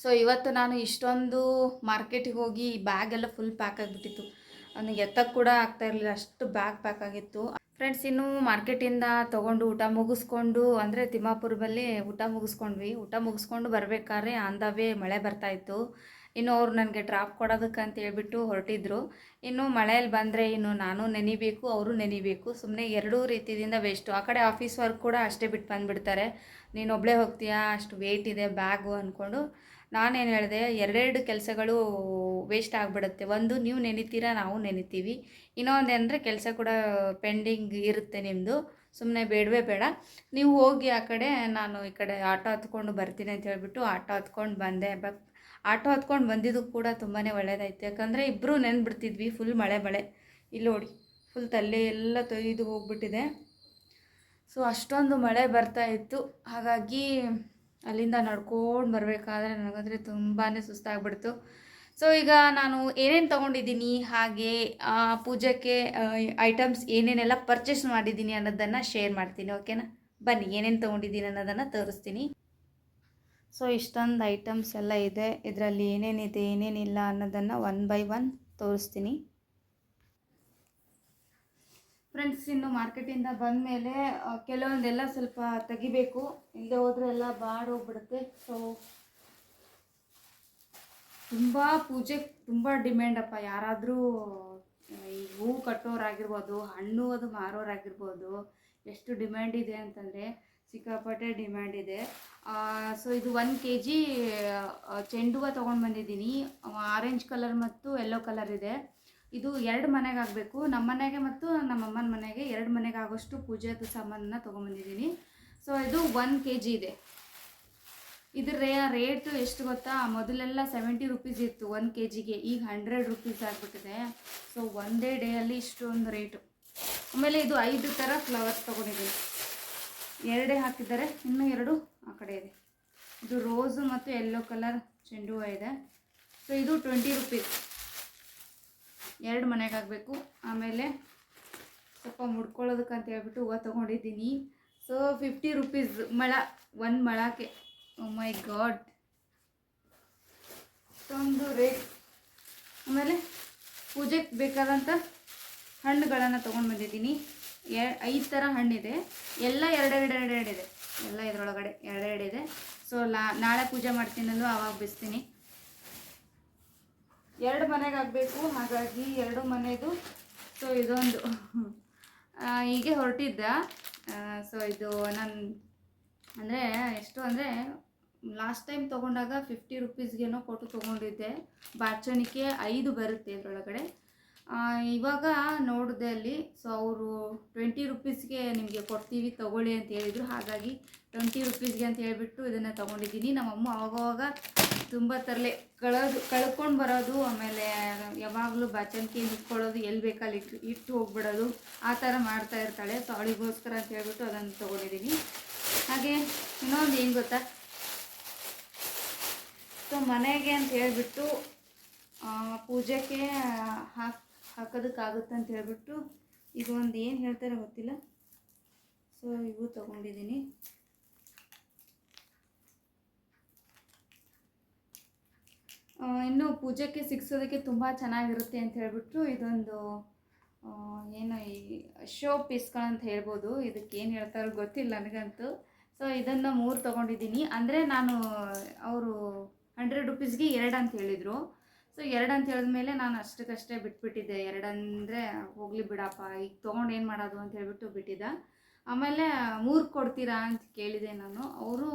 ಸೊ ಇವತ್ತು ನಾನು ಇಷ್ಟೊಂದು ಮಾರ್ಕೆಟಿಗೆ ಹೋಗಿ ಬ್ಯಾಗ್ ಎಲ್ಲ ಫುಲ್ ಪ್ಯಾಕ್ ಆಗಿಬಿಟ್ಟಿತ್ತು. ನನಗೆ ಎತ್ತಕ್ಕೆ ಕೂಡ ಆಗ್ತಾ ಇರಲಿಲ್ಲ, ಅಷ್ಟು ಬ್ಯಾಗ್ ಪ್ಯಾಕ್ ಆಗಿತ್ತು. ಫ್ರೆಂಡ್ಸ್ ಇನ್ನು ಮಾರ್ಕೆಟಿಂದ ತೊಗೊಂಡು ಊಟ ಮುಗಿಸ್ಕೊಂಡು, ಅಂದರೆ ತಿಮ್ಮಾಪುರದಲ್ಲಿ ಊಟ ಮುಗಿಸ್ಕೊಂಡ್ವಿ. ಊಟ ಮುಗಿಸ್ಕೊಂಡು ಬರಬೇಕಾದ್ರೆ ಆನ್ ದ ವೇ ಮಳೆ ಬರ್ತಾ ಇತ್ತು. ಇನ್ನು ಅವ್ರು ನನಗೆ ಡ್ರಾಪ್ ಕೊಡೋದಕ್ಕೆ ಅಂತ ಹೇಳ್ಬಿಟ್ಟು ಹೊರಟಿದ್ರು. ಇನ್ನು ಮಳೆಯಲ್ಲಿ ಬಂದರೆ ಇನ್ನು ನಾನು ನೆನಿಬೇಕು, ಅವರು ನೆನಿಬೇಕು. ಸುಮ್ಮನೆ ಎರಡೂ ರೀತಿಯಿಂದ ವೇಸ್ಟು ಆ ಕಡೆ ಆಫೀಸ್ ವರ್ಕ್ ಕೂಡ ಅಷ್ಟೇ ಬಿಟ್ಟು ಬಂದುಬಿಡ್ತಾರೆ. ನೀನು ಒಬ್ಬಳೇ ಹೋಗ್ತೀಯಾ? ಅಷ್ಟು ವೆಯ್ಟ್ ಇದೆ ಬ್ಯಾಗು ಅಂದ್ಕೊಂಡು. ನಾನೇನು ಹೇಳಿದೆ, ಎರಡೆರಡು ಕೆಲಸಗಳು ವೇಸ್ಟ್ ಆಗಿಬಿಡುತ್ತೆ. ಒಂದು ನೀವು ನೆನಿತೀರಾ, ನಾವು ನೆನಿತೀವಿ. ಇನ್ನೊಂದು ಅಂದರೆ ಕೆಲಸ ಕೂಡ ಪೆಂಡಿಂಗ್ ಇರುತ್ತೆ ನಿಮ್ಮದು ಸುಮ್ಮನೆ ಬೇಡವೇ ಬೇಡ. ನೀವು ಹೋಗಿ ಆ ಕಡೆ, ನಾನು ಈ ಕಡೆ ಆಟೋ ಹತ್ಕೊಂಡು ಬರ್ತೀನಿ ಅಂತ ಹೇಳಿಬಿಟ್ಟು ಆಟೋ ಹತ್ಕೊಂಡು ಬಂದೆ. ಬ ಆಟೋ ಹತ್ಕೊಂಡು ಬಂದಿದ್ದು ಕೂಡ ತುಂಬಾ ಒಳ್ಳೆಯದಾಯ್ತು ಯಾಕಂದರೆ ಇಬ್ಬರು ನೆನ್ಬಿಡ್ತಿದ್ವಿ ಫುಲ್ ಮಳೆ ಮಳೆ. ಇಲ್ಲಿ ನೋಡಿ ಫುಲ್ ತಲೆ ಎಲ್ಲ ತೊಯ್ದು ಹೋಗ್ಬಿಟ್ಟಿದೆ. ಸೊ ಅಷ್ಟೊಂದು ಮಳೆ ಬರ್ತಾ ಇತ್ತು. ಹಾಗಾಗಿ ಅಲ್ಲಿಂದ ನಡ್ಕೊಂಡು ಬರಬೇಕಾದ್ರೆ ನನಗಂದರೆ ತುಂಬಾ ಸುಸ್ತಾಗ್ಬಿಡ್ತು. ಸೊ ಈಗ ನಾನು ಏನೇನು ತೊಗೊಂಡಿದ್ದೀನಿ, ಹಾಗೆ ಪೂಜೆಗೆ ಐಟಮ್ಸ್ ಏನೇನೆಲ್ಲ ಪರ್ಚೇಸ್ ಮಾಡಿದ್ದೀನಿ ಅನ್ನೋದನ್ನು ಶೇರ್ ಮಾಡ್ತೀನಿ ಓಕೆನಾ ಬನ್ನಿ, ಏನೇನು ತೊಗೊಂಡಿದ್ದೀನಿ ಅನ್ನೋದನ್ನು ತೋರಿಸ್ತೀನಿ. ಸೊ ಇಷ್ಟೊಂದು ಐಟಮ್ಸ್ ಎಲ್ಲ ಇದೆ. ಇದರಲ್ಲಿ ಏನೇನಿದೆ, ಏನೇನಿಲ್ಲ ಅನ್ನೋದನ್ನು ಒನ್ ಬೈ ಒನ್ ತೋರಿಸ್ತೀನಿ. ಫ್ರೆಂಡ್ಸ್ ಇನ್ನು ಮಾರ್ಕೆಟಿಂದ ಬಂದ ಮೇಲೆ ಕೆಲವೊಂದೆಲ್ಲ ಸ್ವಲ್ಪ ತೆಗಿಬೇಕು. ಇಲ್ಲದೆ ಹೋದರೆ ಎಲ್ಲ ಬಾಡೋಗ್ಬಿಡುತ್ತೆ ಸೊ ತುಂಬ ಪೂಜೆ, ತುಂಬ ಡಿಮ್ಯಾಂಡಪ್ಪ ಯಾರಾದರೂ, ಈ ಹೂ ಕಟ್ಟೋರಾಗಿರ್ಬೋದು, ಹಣ್ಣು ಅದು ಮಾರೋರಾಗಿರ್ಬೋದು, ಎಷ್ಟು ಡಿಮ್ಯಾಂಡ್ ಇದೆ ಅಂತಂದರೆ, ಸಿಕ್ಕಾಪಟ್ಟೆ ಡಿಮ್ಯಾಂಡ್ ಇದೆ. ಸೊ ಇದು ಒನ್ ಕೆ ಜಿ ಚೆಂಡು ಹೂವು ತೊಗೊಂಡು ಬಂದಿದ್ದೀನಿ. ಆರೆಂಜ್ ಕಲರ್ ಮತ್ತು ಎಲ್ಲೋ ಕಲರ್ ಇದೆ. ಇದು ಎರಡು ಮನೆಗೆ ಆಗಬೇಕು. ನಮ್ಮ ಮನೆಗೆ ಮತ್ತು ನಮ್ಮ ಅಮ್ಮನ ಮನೆಗೆ ಎರಡು ಮನೆಗೆ ಆಗೋಷ್ಟು ಪೂಜೆದು ಸಾಮಾನನ್ನ ತೊಗೊಂಬಂದಿದ್ದೀನಿ. ಸೊ ಇದು ಒನ್ ಕೆ ಜಿ ಇದೆ. ಇದ್ರ ರೇ, ರೇಟು ಎಷ್ಟು ಗೊತ್ತಾ? ಮೊದಲೆಲ್ಲ ಸೆವೆಂಟಿ ರುಪೀಸ್ ಇತ್ತು ಒನ್ ಕೆ ಜಿಗೆ ಈಗ ಹಂಡ್ರೆಡ್ ರುಪೀಸ್ ಆಗಿಬಿಟ್ಟಿದೆ. ಸೊ ಒಂದೇ ಡೇಯಲ್ಲಿ ಇಷ್ಟೊಂದು ರೇಟು. ಆಮೇಲೆ ಇದು ಐದು ಥರ ಫ್ಲವರ್ಸ್ ತೊಗೊಂಡಿದ್ದೀನಿ ಎರಡೇ ಹಾಕಿದ್ದಾರೆ. ಇನ್ನೂ ಎರಡು ಆ ಕಡೆ ಇದೆ. ಇದು ರೋಸು ಮತ್ತು ಯೆಲ್ಲೋ ಕಲರ್ ಚೆಂಡು ಹೂವು ಇದೆ. ಸೊ ಇದು ಟ್ವೆಂಟಿ ರುಪೀಸ್ ಎರಡು ಮನೆಗೆ ಆಗಬೇಕು ಆಮೇಲೆ ಸ್ವಲ್ಪ ಮುಡ್ಕೊಳ್ಳೋದಕ್ಕೆ ಅಂತ ಹೇಳ್ಬಿಟ್ಟು ಹೂವು ತೊಗೊಂಡಿದ್ದೀನಿ. ಸೊ ಫಿಫ್ಟಿ ರುಪೀಸ್ ಮಳ, ಒಂದು ಮಳಕ್ಕೆ. ಮೈ ಗಾಡ್ ಇಷ್ಟೊಂದು ರೇಟ್ ಆಮೇಲೆ ಪೂಜೆಗೆ ಬೇಕಾದಂಥ ಹಣ್ಣುಗಳನ್ನು ತೊಗೊಂಡು ಬಂದಿದ್ದೀನಿ. ಎ, ಐದು ಥರ ಹಣ್ಣಿದೆ. ಎಲ್ಲ ಎರಡೆರಡು ಎರಡೆರಡು ಇದೆ. ಎಲ್ಲ ಇದರೊಳಗಡೆ ಎರಡೆರಡು ಇದೆ. ಸೊ ಲಾ, ನಾಳೆ ಪೂಜೆ ಮಾಡ್ತೀನಲ್ಲೂ ಆವಾಗ ಬಿಸ್ತೀನಿ. ಎರಡು ಮನೆಗೆ ಆಗಬೇಕು, ಹಾಗಾಗಿ ಎರಡು ಮನೆದು. ಸೊ ಇದೊಂದು. ಹೀಗೆ ಹೊರಟಿದ್ದ. ಸೊ ಇದು ನಾನು, ಅಂದರೆ ಎಷ್ಟು ಅಂದರೆ ಲಾಸ್ಟ್ ಟೈಮ್ ತೊಗೊಂಡಾಗ ಫಿಫ್ಟಿ ರುಪೀಸ್ಗೇನೋ ಕೊಟ್ಟು ತೊಗೊಂಡಿದ್ದೆ. ಬಾಚಣಿಕೆ ಐದು ಬರುತ್ತೆ ಇದರೊಳಗಡೆ. ಇವಾಗ ನೋಡಿದೆ ಅಲ್ಲಿ. ಸೊ ಅವರು ಟ್ವೆಂಟಿ ರುಪೀಸ್ಗೆ ನಿಮಗೆ ಕೊಡ್ತೀವಿ, ತೊಗೊಳ್ಳಿ ಅಂತ ಹೇಳಿದರು. ಹಾಗಾಗಿ ಟ್ವೆಂಟಿ ರುಪೀಸ್ಗೆ ಅಂತ ಹೇಳಿಬಿಟ್ಟು ಇದನ್ನು ತೊಗೊಂಡಿದ್ದೀನಿ. ನಮ್ಮಮ್ಮ ಅವಾಗವಾಗ ತುಂಬ ತರಲೆ. ಕಳೋದು, ಕಳ್ಕೊಂಡು ಬರೋದು, ಆಮೇಲೆ ಯಾವಾಗಲೂ ಬಾಚಣಿಕೆ ಇಟ್ಕೊಳ್ಳೋದು ಎಲ್ಲಿ ಬೇಕಲ್ಲಿ ಇಟ್ಟು ಇಟ್ಟು ಹೋಗ್ಬಿಡೋದು, ಆ ಥರ ಮಾಡ್ತಾ ಇರ್ತಾಳೆ. ಸೊ, ಅವಳಿಗೋಸ್ಕರ ಅಂತ ಹೇಳ್ಬಿಟ್ಟು ಅದನ್ನು ತೊಗೊಂಡಿದ್ದೀನಿ. ಹಾಗೆ, ಇನ್ನೊಂದು ಏನು ಗೊತ್ತಾ? ಸೊ, ಮನೆಗೆ ಅಂತ ಹೇಳಿಬಿಟ್ಟು ಪೂಜೆಗೆ ಹಾಕಿ, ಹಾಕೋದಕ್ಕಾಗುತ್ತೆ ಅಂತ ಹೇಳ್ಬಿಟ್ಟು, ಇದು ಒಂದು ಏನು ಹೇಳ್ತಾರೆ ಗೊತ್ತಿಲ್ಲ. ಸೊ, ಇವು ತೊಗೊಂಡಿದ್ದೀನಿ. ಇನ್ನು ಪೂಜೆಗೆ ಸಿಗ್ಸೋದಕ್ಕೆ ತುಂಬ ಚೆನ್ನಾಗಿರುತ್ತೆ ಅಂತ ಹೇಳ್ಬಿಟ್ಟು ಇದೊಂದು ಏನು ಈ ಶೋ ಪೀಸ್ಗಳಂತ ಹೇಳ್ಬೋದು. ಇದಕ್ಕೆ ಏನು ಹೇಳ್ತಾರೋ ಗೊತ್ತಿಲ್ಲ ನನಗಂತೂ. ಸೊ ಇದನ್ನು ಮೂರು ತೊಗೊಂಡಿದ್ದೀನಿ. ಅಂದರೆ ನಾನು ಅವರು ಹಂಡ್ರೆಡ್ ರುಪೀಸ್ಗೆ ಎರಡು ಅಂತ ಹೇಳಿದರು. ಸೊ ಎರಡು ಅಂತ ಹೇಳಿದ್ಮೇಲೆ ನಾನು ಅಷ್ಟಕ್ಕಷ್ಟೇ ಬಿಟ್ಬಿಟ್ಟಿದ್ದೆ. ಎರಡಂದರೆ ಹೋಗಲಿ ಬಿಡಪ್ಪ. ಈಗ ತೊಗೊಂಡು ಏನು ಮಾಡೋದು ಅಂತ ಹೇಳ್ಬಿಟ್ಟು ಬಿಟ್ಟಿದ್ದ. ಆಮೇಲೆ ಮೂರು ಕೊಡ್ತೀರಾ ಅಂತ ಕೇಳಿದೆ ನಾನು. ಅವರು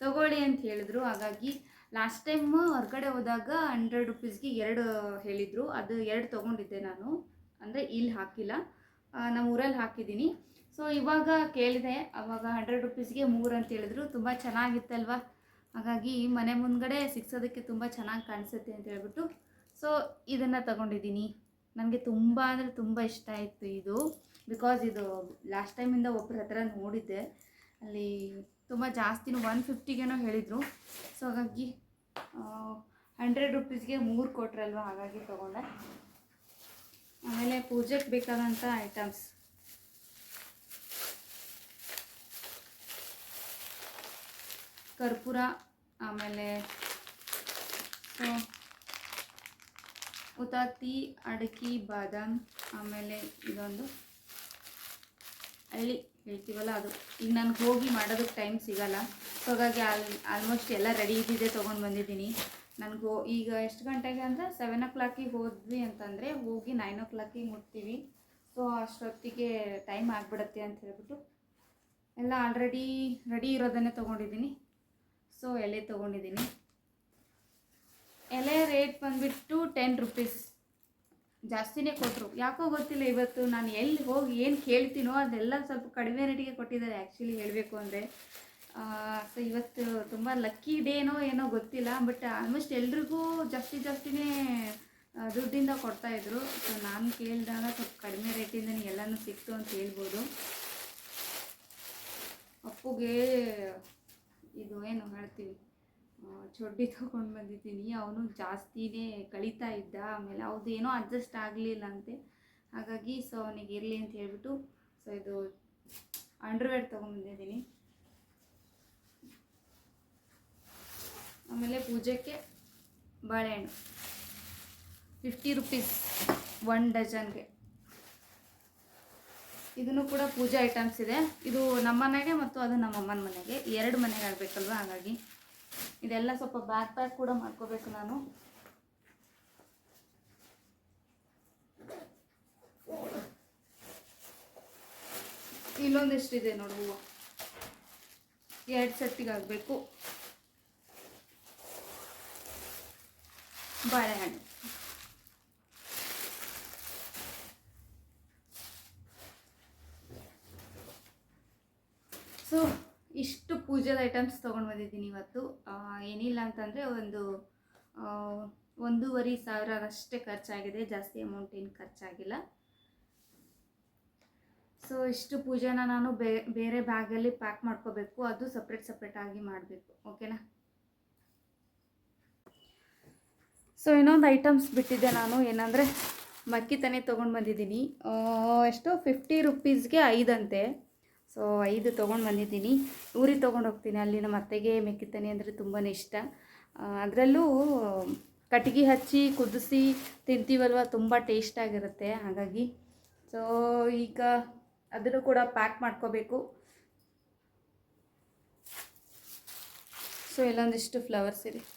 ತಗೊಳ್ಳಿ ಅಂತ ಹೇಳಿದ್ರು. ಹಾಗಾಗಿ ಲಾಸ್ಟ್ ಟೈಮ್ ಹೊರಗಡೆ ಹೋದಾಗ ಹಂಡ್ರೆಡ್ ರುಪೀಸ್ಗೆ ಎರಡು ಹೇಳಿದರು. ಅದು ಎರಡು ತೊಗೊಂಡಿದ್ದೆ ನಾನು. ಅಂದರೆ ಇಲ್ಲಿ ಹಾಕಿಲ್ಲ. ನಮ್ಮ ಊರಲ್ಲಿ ಹಾಕಿದ್ದೀನಿ. ಸೊ ಇವಾಗ ಕೇಳಿದೆ. ಅವಾಗ ಹಂಡ್ರೆಡ್ ರುಪೀಸ್ಗೆ ಮೂರು ಅಂತ ಹೇಳಿದ್ರು. ತುಂಬ ಚೆನ್ನಾಗಿತ್ತಲ್ವ ಹಾಗಾಗಿ ಮನೆ ಮುಂದ್ಗಡೆ ಸಿಕ್ಸೋದಕ್ಕೆ ತುಂಬ ಚೆನ್ನಾಗಿ ಕಾಣಿಸುತ್ತೆ ಅಂತ ಹೇಳ್ಬಿಟ್ಟು. ಸೊ ಇದನ್ನು ತಗೊಂಡಿದ್ದೀನಿ. ನನಗೆ ತುಂಬ ಅಂದರೆ ತುಂಬ ಇಷ್ಟ ಆಯಿತು ಇದು. ಬಿಕಾಸ್ ಇದು ಲಾಸ್ಟ್ ಟೈಮಿಂದ ಒಬ್ಬರ ಹತ್ರ ನೋಡಿದ್ದೆ. ಅಲ್ಲಿ ತುಂಬ ಜಾಸ್ತಿನೂ ಒನ್ ಫಿಫ್ಟಿಗೇನೋ ಹೇಳಿದರು. ಸೊ ಹಾಗಾಗಿ ಹಂಡ್ರೆಡ್ ರುಪೀಸ್ಗೆ ಮೂರು ಕೊಟ್ರಲ್ವ? ಹಾಗಾಗಿ ತೊಗೊಂಡೆ. ಆಮೇಲೆ ಪೂಜೆಗೆ ಬೇಕಾದಂಥ ಐಟಮ್ಸ್ ಕರ್ಪೂರ, ಆಮೇಲೆ ಸೊ ಉತಾತಿ ಅಡಕಿ, ಬಾದಾಮ್, ಆಮೇಲೆ ಇದೊಂದು ಹಳ್ಳಿ. ಹೇಳ್ತೀವಲ್ಲ ಅದು. ಈಗ ನನಗೆ ಹೋಗಿ ಮಾಡೋದಕ್ಕೆ ಟೈಮ್ ಸಿಗಲ್ಲ. ಸೊ ಹಾಗಾಗಿ ಆಲ್ ಆಲ್ಮೋಸ್ಟ್ ಎಲ್ಲ ರೆಡಿ ಇದ್ದಿದ್ದೆ ತೊಗೊಂಡು ಬಂದಿದ್ದೀನಿ. ನನಗೂ ಈಗ ಎಷ್ಟು ಗಂಟೆಗೆ ಅಂದರೆ ಸೆವೆನ್ ಓ ಕ್ಲಾಕಿಗೆ ಹೋದ್ವಿ ಅಂತಂದರೆ ಹೋಗಿ ನೈನ್ ಓ ಕ್ಲಾಕಿಗೆ ಮುಟ್ತೀವಿ. ಸೊ ಅಷ್ಟೊತ್ತಿಗೆ ಟೈಮ್ ಆಗಿಬಿಡುತ್ತೆ ಅಂತ ಹೇಳ್ಬಿಟ್ಟು ಎಲ್ಲ ಆಲ್ರೆಡಿ ರೆಡಿ ಇರೋದನ್ನೇ ತೊಗೊಂಡಿದ್ದೀನಿ. ಸೊ ಎಲೆ ತೊಗೊಂಡಿದ್ದೀನಿ. ಎಲೆ ರೇಟ್ ಬಂದುಬಿಟ್ಟು ಟೆನ್ ರುಪೀಸ್ ಜಾಸ್ತಿನೇ ಕೊಟ್ಟರು ಯಾಕೋ ಗೊತ್ತಿಲ್ಲ ಇವತ್ತು ನಾನು ಎಲ್ಲಿ ಹೋಗಿ ಏನು ಕೇಳ್ತೀನೋ ಅದೆಲ್ಲ ಸ್ವಲ್ಪ ಕಡಿಮೆ ರೇಟಿಗೆ ಕೊಟ್ಟಿದ್ದಾರೆ ಆ್ಯಕ್ಚುಲಿ ಹೇಳಬೇಕು ಅಂದರೆ. ಸೊ ಇವತ್ತು ತುಂಬ ಲಕ್ಕಿ ಡೇನೋ ಏನೋ ಗೊತ್ತಿಲ್ಲ ಬಟ್ ಆಲ್ಮೋಸ್ಟ್ ಎಲ್ರಿಗೂ ಜಾಸ್ತಿ ಜಾಸ್ತಿನೇ ದುಡ್ಡಿಂದ ಕೊಡ್ತಾಯಿದ್ರು ಸೊ ನಾನು ಕೇಳಿದಾಗ ಸ್ವಲ್ಪ ಕಡಿಮೆ ರೇಟಿಂದನೇ ಎಲ್ಲನೂ ಸಿಕ್ತು ಅಂತ ಹೇಳ್ಬೋದು. ಅಪ್ಪುಗೆ ಇದು ಏನು ಹೇಳ್ತೀವಿ? ಚೊಡ್ಡಿ ತೊಗೊಂಡು ಬಂದಿದ್ದೀನಿ. ಅವನು ಜಾಸ್ತಿನೇ ಕಳೀತಾ ಇದ್ದ. ಆಮೇಲೆ ಅವ್ದು ಏನೋ ಅಡ್ಜಸ್ಟ್ ಆಗಲಿಲ್ಲ ಅಂತೆ ಹಾಗಾಗಿ ಸೊ ಅವನಿಗೆ ಇರಲಿ ಅಂತ ಹೇಳ್ಬಿಟ್ಟು ಸೊ ಇದು ಅಂಡರ್ವೇರ್ ತೊಗೊಂಬಂದಿದ್ದೀನಿ ಆಮೇಲೆ ಪೂಜೆಗೆ ಬಾಳೆಹಣ್ಣು. ಫಿಫ್ಟಿ ರುಪೀಸ್ ಒನ್ ಡಜನ್ಗೆ ಇದನ್ನು ಕೂಡ ಪೂಜೆ ಐಟಮ್ಸ್ ಇದೆ. ಇದು ನಮ್ಮ ಮನೆಗೆ ಮತ್ತು ಅದು ನಮ್ಮ ಅಮ್ಮನ ಮನೆಗೆ. ಎರಡು ಮನೆಗೆ ಆಗಬೇಕಲ್ವ ಹಾಗಾಗಿ ಇದೆಲ್ಲ ಸ್ವಲ್ಪ ಬ್ಯಾಕ್ ಪ್ಯಾಕ್ ಕೂಡ ಮಾಡ್ಕೋಬೇಕು ನಾನು. ಇನ್ನೊಂದಿಷ್ಟಿದೆ ನೋಡು ಹೂವು. ಎರಡು ಸೆಟ್ಟಿಗೆ ಆಗಬೇಕು. ಬಾಳೆಹಣ್ಣು ಸೊ ಇಷ್ಟು ಪೂಜೆದ ಐಟಮ್ಸ್ ತೊಗೊಂಡು ಬಂದಿದ್ದೀನಿ ಇವತ್ತು. ಏನಿಲ್ಲ ಅಂತಂದರೆ ಒಂದು ಒಂದೂವರೆ ಸಾವಿರಷ್ಟೇ ಖರ್ಚಾಗಿದೆ. ಜಾಸ್ತಿ ಅಮೌಂಟ್ ಏನು ಖರ್ಚಾಗಿಲ್ಲ. ಸೊ ಇಷ್ಟು ಪೂಜೆನ ನಾನು ಬೇರೆ ಬ್ಯಾಗಲ್ಲಿ ಪ್ಯಾಕ್ ಮಾಡ್ಕೋಬೇಕು. ಅದು ಸಪ್ರೇಟ್ ಸಪ್ರೇಟಾಗಿ ಮಾಡಬೇಕು. ಓಕೆನಾ ಸೊ ಇನ್ನೊಂದು ಐಟಮ್ಸ್ ಬಿಟ್ಟಿದ್ದೆ ನಾನು. ಏನಂದರೆ, ಮಕ್ಕಿ ತನೆ ತೊಗೊಂಡು ಬಂದಿದ್ದೀನಿ. ಎಷ್ಟು ಫಿಫ್ಟಿ ರುಪೀಸ್ಗೆ ಐದಂತೆ. ಸೊ, ಐದು ತೊಗೊಂಡು ಬಂದಿದ್ದೀನಿ. ಊರಿಗೆ ತೊಗೊಂಡು ಹೋಗ್ತೀನಿ. ಅಲ್ಲಿ ನಮ್ಮ ಅತ್ತೆಗೆ ಮೆಕ್ಕಿತನಿ ಅಂದರೆ ತುಂಬಾ ಇಷ್ಟ. ಅದರಲ್ಲೂ ಕಟ್ಟಿಗೆ ಹಚ್ಚಿ, ಕುದಿಸಿ ತಿಂತೀವಲ್ವ? ತುಂಬ ಟೇಸ್ಟಾಗಿರುತ್ತೆ ಹಾಗಾಗಿ, ಸೊ, ಈಗ ಅದನ್ನು ಕೂಡ ಪ್ಯಾಕ್ ಮಾಡ್ಕೋಬೇಕು. ಸೊ, ಇಲ್ಲೊಂದಿಷ್ಟು ಫ್ಲವರ್ಸ್ ಇದೆ.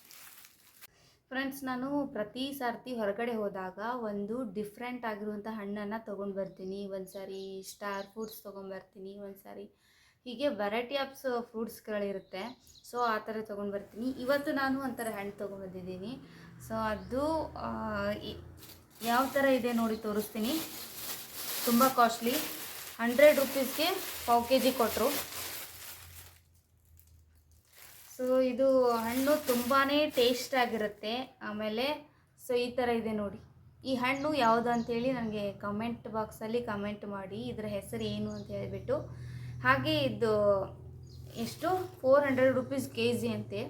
ಫ್ರೆಂಡ್ಸ್ ನಾನು ಪ್ರತಿ ಸರ್ತಿ ಹೊರಗಡೆ ಹೋದಾಗ ಒಂದು ಡಿಫ್ರೆಂಟ್ ಆಗಿರುವಂಥ ಹಣ್ಣನ್ನು ತೊಗೊಂಡು ಬರ್ತೀನಿ ಒಂದು ಸಾರಿ ಸ್ಟಾರ್ ಫ್ರೂಟ್ಸ್ ತೊಗೊಂಬರ್ತೀನಿ ಒಂದು ಸಾರಿ ಹೀಗೆ ವೆರೈಟಿ ಆಫ್ಸ್ ಫ್ರೂಟ್ಸ್ಗಳಿರುತ್ತೆ ಸೊ ಆ ಥರ ತೊಗೊಂಡು ಬರ್ತೀನಿ ಇವತ್ತು ನಾನು ಒಂಥರ ಹಣ್ಣು ತೊಗೊಂಡ್ಬಂದಿದ್ದೀನಿ. ಸೊ ಅದು ಯಾವ ಥರ ಇದೆ ನೋಡಿ ತೋರಿಸ್ತೀನಿ. ತುಂಬ ಕಾಸ್ಟ್ಲಿ ಹಂಡ್ರೆಡ್ ರುಪೀಸ್ಗೆ ಪಾವ್ ಕೆ ಜಿ ಕೊಟ್ಟರು ಸೊ ಇದು ಹಣ್ಣು ತುಂಬಾ ಟೇಸ್ಟ್ ಆಗಿರುತ್ತೆ. ಆಮೇಲೆ ಸೊ ಈ ಥರ ಇದೆ ನೋಡಿ. ಈ ಹಣ್ಣು ಯಾವುದು ಅಂತೇಳಿ ನನಗೆ ಕಮೆಂಟ್ ಬಾಕ್ಸಲ್ಲಿ ಕಮೆಂಟ್ ಮಾಡಿ, ಇದರ ಹೆಸರು ಏನು ಅಂತ ಹೇಳಿಬಿಟ್ಟು. ಹಾಗೆ ಇದು ಎಷ್ಟು? Four hundred rupees K G ಅಂತೆ